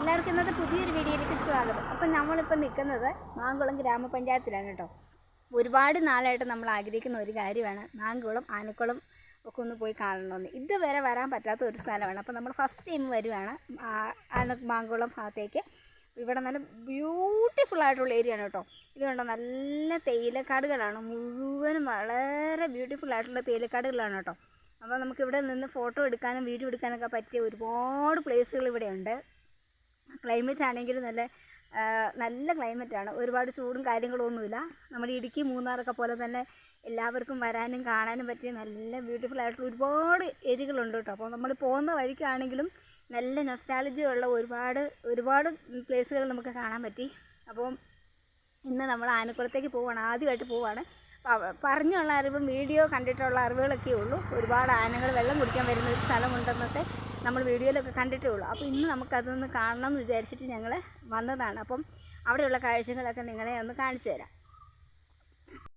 എല്ലാവർക്കും ഇന്നത്തെ പുതിയൊരു വീഡിയോയിലേക്ക് സ്വാഗതം. അപ്പം നമ്മളിപ്പോൾ നിൽക്കുന്നത് മാങ്കുളം ഗ്രാമപഞ്ചായത്തിലാണ് കേട്ടോ. ഒരുപാട് നാളായിട്ട് നമ്മൾ ആഗ്രഹിക്കുന്ന ഒരു കാര്യമാണ് മാങ്കുളം ആനക്കുളം ഒക്കെ ഒന്ന് പോയി കാണണമെന്ന്. ഇതുവരെ വരാൻ പറ്റാത്ത ഒരു സ്ഥലമാണ്. അപ്പോൾ നമ്മൾ ഫസ്റ്റ് ടൈം വരുവാണ് ആന മാങ്കുളം ഭാഗത്തേക്ക്. ഇവിടെ നല്ല ബ്യൂട്ടിഫുൾ ആയിട്ടുള്ള ഏരിയ ആണ് കേട്ടോ. ഇതുകൊണ്ട് നല്ല തേയിലക്കാടുകളാണ്. മുഴുവനും വളരെ ബ്യൂട്ടിഫുൾ ആയിട്ടുള്ള തേയിലക്കാടുകളാണ് കേട്ടോ. അപ്പോൾ നമുക്കിവിടെ നിന്ന് ഫോട്ടോ എടുക്കാനും വീഡിയോ എടുക്കാനൊക്കെ പറ്റിയ ഒരുപാട് പ്ലേസുകൾ ഇവിടെയുണ്ട്. ക്ലൈമറ്റ് ആണെങ്കിൽ നല്ല നല്ല ക്ലൈമറ്റാണ് ഒരുപാട് ചൂടും കാര്യങ്ങളൊന്നുമില്ല നമ്മുടെ ഇടുക്കി മൂന്നാറൊക്കെ പോലെ തന്നെ എല്ലാവർക്കും വരാനും കാണാനും പറ്റിയ നല്ല ബ്യൂട്ടിഫുൾ ആയിട്ടുള്ള ഒരുപാട് ഏരിയകളുണ്ട് കേട്ടോ. അപ്പോൾ നമ്മൾ പോകുന്ന വഴിക്കാണെങ്കിലും നല്ല നൊസ്റ്റാളജി ഉള്ള ഒരുപാട് ഒരുപാട് പ്ലേസുകൾ നമുക്ക് കാണാൻ പറ്റി. അപ്പോൾ ഇന്ന് നമ്മൾ ആനക്കുളത്തേക്ക് പോവുകയാണ്. ആദ്യമായിട്ട് പോവുകയാണ്. പറഞ്ഞുള്ള അറിവും വീഡിയോ കണ്ടിട്ടുള്ള അറിവുകളൊക്കെ ഉള്ളൂ. ഒരുപാട് ആനകൾ വെള്ളം കുടിക്കാൻ വരുന്ന ഒരു സ്ഥലമുണ്ടെന്നൊക്കെ നമ്മൾ വീഡിയോയിലൊക്കെ കണ്ടിട്ടേ ഉള്ളൂ. അപ്പോൾ ഇന്ന് നമുക്കതൊന്ന് കാണണം എന്ന് വിചാരിച്ചിട്ട് ഞങ്ങൾ വന്നതാണ്. അപ്പം അവിടെയുള്ള കാഴ്ചകളൊക്കെ നിങ്ങളെ ഒന്ന് കാണിച്ചു തരാം.